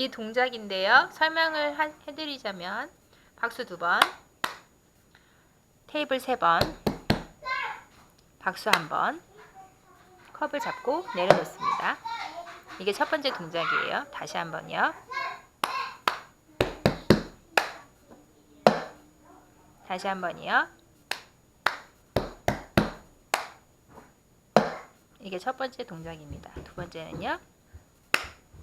이 동작인데요. 설명을 하- 해드리자면 박수 두 번, 테이블 세 번, 박수 한 번, 컵을 잡고 내려놓습니다. 이게 첫 번째 동작이에요. 다시 한 번요. 다시 한 번이요. 이게 첫 번째 동작입니다. 두 번째는요.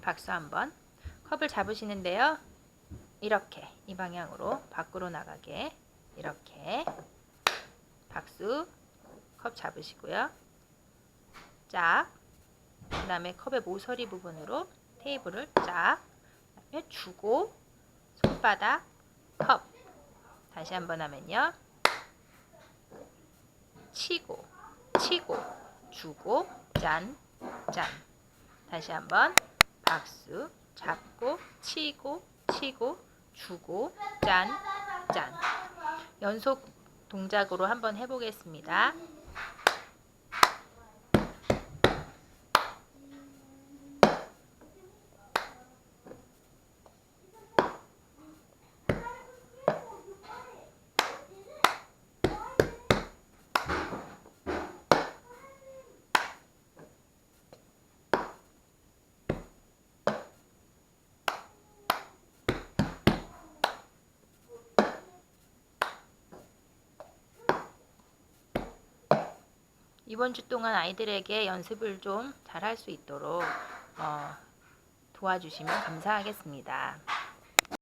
박수 한 번. 컵을 잡으시는데요. 이렇게 이 방향으로 밖으로 나가게 이렇게 박수 컵 잡으시고요. 짝. 그 다음에 컵의 모서리 부분으로 테이블을 짝. 그다음에 주고 손바닥 컵. 다시 한번 하면요. 치고 치고 주고 짠 짠. 다시 한번 박수 잡고 치고 치고 주고 짠 짠. 연속 동작으로 한번 해보겠습니다. 이번 주 동안 아이들에게 연습을 좀 잘 할 수 있도록 어, 도와주시면 감사하겠습니다.